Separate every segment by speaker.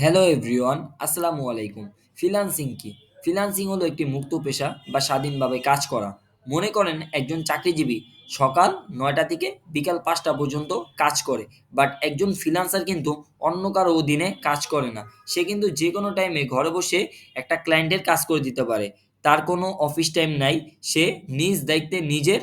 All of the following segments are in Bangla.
Speaker 1: হ্যালো এভরিওয়ান আসসালামু আলাইকুম ফ্রিল্যান্সিং কি? ফ্রিল্যান্সিং হলো একটি মুক্ত পেশা বা স্বাধীনভাবে কাজ করা। মনে করেন একজন চাকরিজীবী সকাল নয়টা থেকে বিকাল পাঁচটা পর্যন্ত কাজ করে বাট একজন ফ্রিল্যান্সার কিন্তু অন্য কারও অধীনে কাজ করে না। সে কিন্তু যে কোনো টাইমে ঘরে বসে একটা ক্লায়েন্টের কাজ করে দিতে পারে। তার কোনো অফিস টাইম নাই, সে নিজ দায়িত্বে নিজের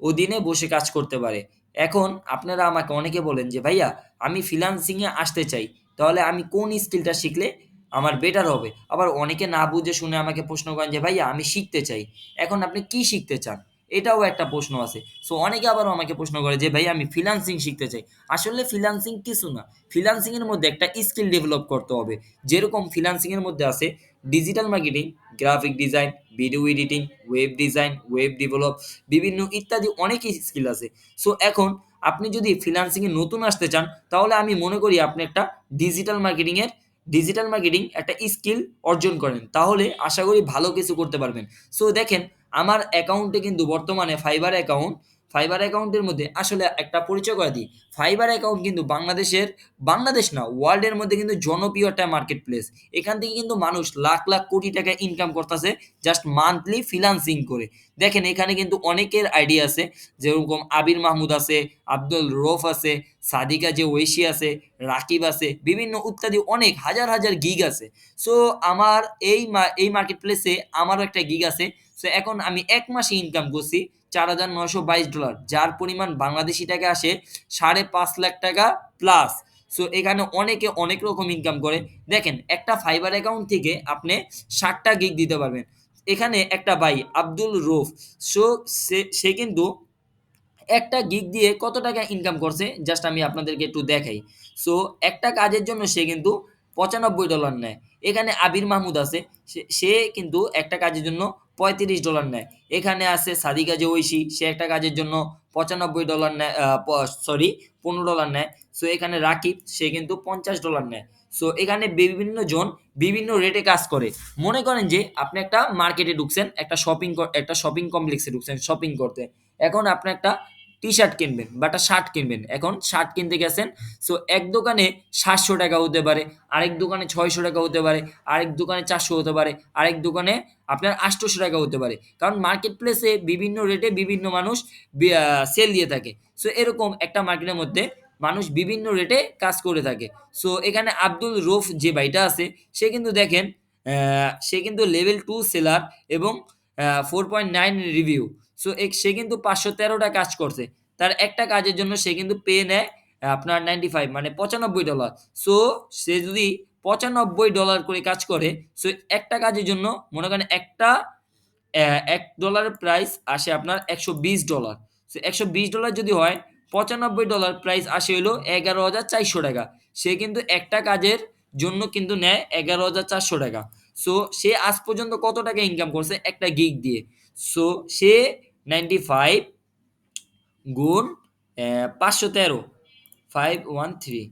Speaker 1: অধীনে বসে কাজ করতে পারে। এখন আপনারা আমাকে অনেকে বলেন যে, ভাইয়া, আমি ফ্রিল্যান্সিংয়ে আসতে চাই। তাহলে আমি কোন স্কিলটা শিখলে আমার বেটার হবে? আবার অনেকে না বুঝে শুনে আমাকে প্রশ্ন করেন যে, ভাইয়া, আমি শিখতে চাই। এখন আপনি কি শিখতে চান? এটাও একটা প্রশ্ন আছে। সো অনেকে আবারও আমাকে প্রশ্ন করে যে ভাই আমি ফ্রিল্যান্সিং শিখতে চাই। আসলে ফ্রিল্যান্সিং কিছু না। ফ্রিল্যান্সিং মধ্যে একটা স্কিল ডেভেলপ করতে হবে। যেরকম ফ্রিল্যান্সিং মধ্যে আছে digital marketing graphic design video editing web design web develop বিভিন্ন ইত্যাদি অনেক স্কিল আছে। সো এখন আপনি যদি ফ্রিলান্সিংয়ে নতুন আসতে চান, তাহলে আমি মনে করি আপনি একটা ডিজিটাল মার্কেটিংয়ের ডিজিটাল মার্কেটিং একটা স্কিল অর্জন করেন। তাহলে আশা করি ভালো কিছু করতে পারবেন। সো দেখেন, আমার অ্যাকাউন্টে কিন্তু বর্তমানে ফাইবার অ্যাকাউন্ট ফাইবার অ্যাকাউন্টের মধ্যে আসলে একটা পরিচয় করে দিই। ফাইবার অ্যাকাউন্ট কিন্তু বাংলাদেশের, বাংলাদেশ না ওয়ার্ল্ডের মধ্যে কিন্তু জনপ্রিয় একটা মার্কেট প্লেস এখান থেকে কিন্তু মানুষ লাখ লাখ কোটি টাকা ইনকাম করতেছে জাস্ট মান্থলি ফ্রিল্যান্সিং করে। দেখেন এখানে কিন্তু অনেকের আইডিয়া আছে, যেরকম আবির মাহমুদ আছে, আব্দুল রৌফ আছে সাদিকা যে ঐশী আছে, রাকিব আছে, বিভিন্ন ইত্যাদি অনেক, হাজার হাজার গিগ আছে। সো আমার এই এই মার্কেট প্লেসে আমারও একটা গিগ আছে। সো এখন আমি এক মাসে ইনকাম করছি চার হাজার নশো বাইশ ডলার যার পরিমাণ বাংলাদেশি টাকা আসে সাড়ে পাঁচ লাখ টাকা প্লাস সো এখানে অনেকে অনেক রকম ইনকাম করে। দেখেন, একটা ফাইবার অ্যাকাউন্ট থেকে আপনি ষাটটা গিগ দিতে পারবেন। এখানে একটা ভাই, আব্দুল রৌফ। সে সে কিন্তু একটা গিগ দিয়ে কত টাকা ইনকাম করছে? জাস্ট আমি আপনাদেরকে একটু দেখাই। সো একটা কাজের জন্য সে কিন্তু পঁচানব্বই ডলার নেয়। এখানে আবির মাহমুদ আছে। সে কিন্তু একটা কাজের জন্য পঁয়ত্রিশ ডলার নেয়। এখানে আছে সাদিকা যে ঐশী সে একটা কাজের জন্য পঁচানব্বই ডলার নেয় সরি পনেরো ডলার নেয়। সো এখানে রাকিব, সে কিন্তু পঞ্চাশ ডলার নেয়। সো এখানে বিভিন্ন জন বিভিন্ন রেটে কাজ করে। মনে করেন যে আপনি একটা মার্কেটে ঢুকছেন, একটা শপিং একটা শপিং কমপ্লেক্সে ঢুকছেন শপিং করতে। এখন আপনি একটা টি শার্ট কিনবেন বা একটা শার্ট কিনবেন। এখন শার্ট কিনতে গেছেন সো এক দোকানে সাতশো টাকা হতে পারে, আরেক দোকানে ছয়শো টাকা হতে পারে, আরেক দোকানে চারশো হতে পারে, আরেক দোকানে আপনার আটশোশো টাকা হতে পারে। কারণ মার্কেট প্লেসে বিভিন্ন রেটে বিভিন্ন মানুষ সেল দিয়ে থাকে। সো এরকম একটা মার্কেটের মধ্যে মানুষ বিভিন্ন রেটে কাজ করে থাকে। সো এখানে আব্দুল রৌফ যে ভাইটা আছে, সে কিন্তু দেখেন সে কিন্তু লেভেল টু সেলার এবং four point nine review so সে কিন্তু পাঁচশো তেরোটা কাজ করছে। তার একটা কাজের জন্য সে কিন্তু পে নেয় আপনার নাইনটি ফাইভ মানে পঁচানব্বই ডলার সো সে যদি পঁচানব্বই ডলার করে কাজ করে সো একটা কাজের জন্য মনে করেন একটা এক ডলারের প্রাইস আসে আপনার একশো বিশ ডলার সো একশো বিশ ডলার যদি হয়, পঁচানব্বই ডলার প্রাইস আসে হলো এগারো হাজার চারশো টাকা। সে কিন্তু একটা কাজের জন্য কিন্তু নেয় এগারো হাজার চারশো টাকা। সো সে আজ পর্যন্ত কত টাকা ইনকাম করছে? একটা গিগ দিয়ে। সো সে নাইনটি ফাইভ গুণ পাঁচশো তেরো ফাইভ ওয়ান থ্রি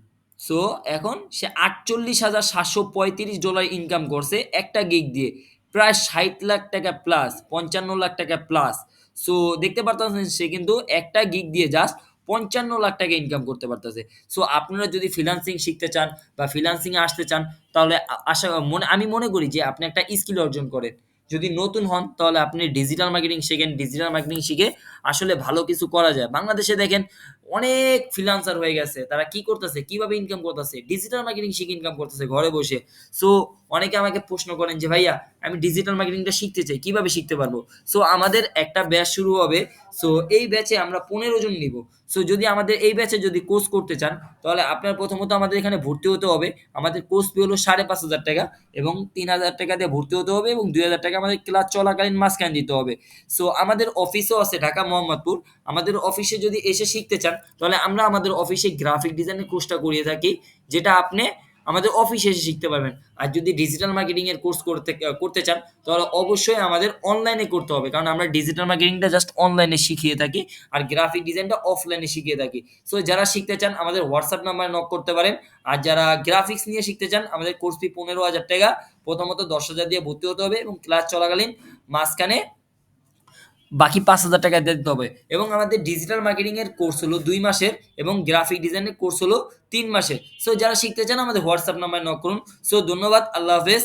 Speaker 1: সো এখন সে আটচল্লিশ হাজার সাতশো পঁয়ত্রিশ ডলার ইনকাম করছে একটা গিগ দিয়ে। প্রায় ষাট লাখ টাকা প্লাস পঞ্চান্ন লাখ টাকা প্লাস সো দেখতে পারতেছেন সে কিন্তু একটা গিগ দিয়ে জাস্ট পঞ্চান্ন লাখ টাকা ইনকাম করতে পারতেছে। সো আপনারা যদি ফ্রিল্যান্সিং শিখতে চান বা ফ্রিল্যান্সিংয়ে আসতে চান, তাহলে আশা, মনে, আমি মনে করি যে আপনি একটা স্কিল অর্জন করেন। যদি নতুন হন, তাহলে আপনি ডিজিটাল মার্কেটিং শিখেন। ডিজিটাল মার্কেটিং শিখে আসলে ভালো কিছু করা যায়। বাংলাদেশে দেখেন অনেক ফ্রিলান্সার হয়ে গেছে। তারা কি করতেছে? কীভাবে ইনকাম করতেছে? ডিজিটাল মার্কেটিং শিখে ইনকাম করতেছে ঘরে বসে। সো অনেকে আমাকে প্রশ্ন করেন যে, ভাইয়া, আমি ডিজিটাল মার্কেটিংটা শিখতে চাই, কীভাবে শিখতে পারব? সো আমাদের একটা ব্যাচ শুরু হবে। সো এই ব্যাচে আমরা পনেরো জন নিব। সো যদি আমাদের এই ব্যাচে যদি কোর্স করতে চান, তাহলে আপনার প্রথমত আমাদের এখানে ভর্তি হতে হবে। আমাদের কোর্স ফি হলো সাড়ে পাঁচ হাজার টাকা এবং তিন হাজার টাকা দিয়ে ভর্তি হতে হবে এবং দুই হাজার টাকা আমাদের ক্লাস চলাকালীন মাঝখানে দিতে হবে। সো আমাদের অফিসও আছে ঢাকা, মোহাম্মদপুর। আমাদের অফিসে যদি এসে শিখতে চান, তাহলে আমরা আমাদের অফিসে গ্রাফিক ডিজাইনের কোর্সটা করিয়ে থাকি, যেটা আপনি আমাদের অফিসে এসে শিখতে পারবেন। আর যদি ডিজিটাল মার্কেটিং এর কোর্স করতে করতে চান, তাহলে অবশ্যই আমাদের অনলাইনে করতে হবে। কারণ আমরা ডিজিটাল মার্কেটিংটা জাস্ট অনলাইনে শিখিয়ে থাকি, আর গ্রাফিক ডিজাইনটা অফলাইনে শিখিয়ে থাকি। সো যারা শিখতে চান, আমাদের হোয়াটসঅ্যাপ নাম্বারে নক করতে পারেন। আর যারা গ্রাফিক্স নিয়ে শিখতে চান, আমাদের কোর্স ফি পনেরো হাজার টাকা। প্রথমত দশ হাজার দিয়ে ভর্তি হতে হবে এবং ক্লাস চলাকালীন মাঝখানে বাকি পাঁচ হাজার টাকা দিতে হবে। এবং আমাদের ডিজিটাল মার্কেটিংয়ের কোর্স হলো দুই মাসের এবং গ্রাফিক ডিজাইনের কোর্স হলো তিন মাসের। সো যারা শিখতে চান, আমাদের হোয়াটসঅ্যাপ নাম্বার নক করুন। সো ধন্যবাদ। আল্লাহ হাফেজ।